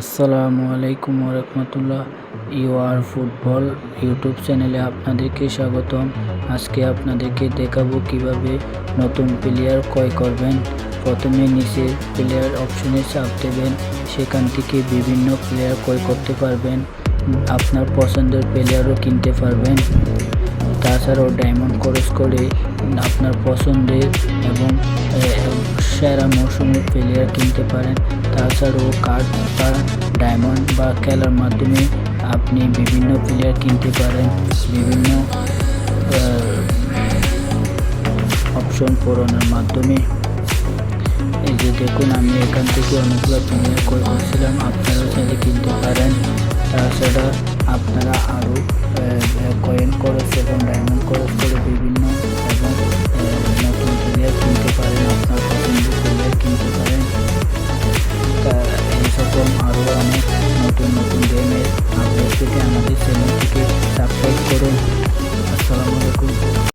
আসসালামু আলাইকুম রহমতুল্লাহ UR football YouTube চ্যানেলে আপনাদেরকে স্বাগতম। আজকে আপনাদেরকে দেখাবো কীভাবে নতুন প্লেয়ার ক্রয় করবেন। প্রথমে নিচে প্লেয়ার অপশনে চাপ দেবেন। সেখান থেকে বিভিন্ন প্লেয়ার ক্রয় করতে পারবেন। আপনার পছন্দের প্লেয়ারও কিনতে পারবেন। তাছাড়াও ডায়মন্ড খরচ করে আপনার পছন্দের এবং মৌসুমি প্লেয়ার কিনতে পারেন। তাছাড়াও কার্ড বা ডায়মন্ড বা খেলার মাধ্যমে আপনি বিভিন্ন প্লেয়ার কিনতে পারেন। বিভিন্ন অপশন পূরণের মাধ্যমে। এই যে দেখুন, আমি এখান থেকে অনেকগুলো প্লেয়ার করছিলাম। আপনারাও চাইলে কিনতে পারেন। তাছাড়া আপনারা আরও School.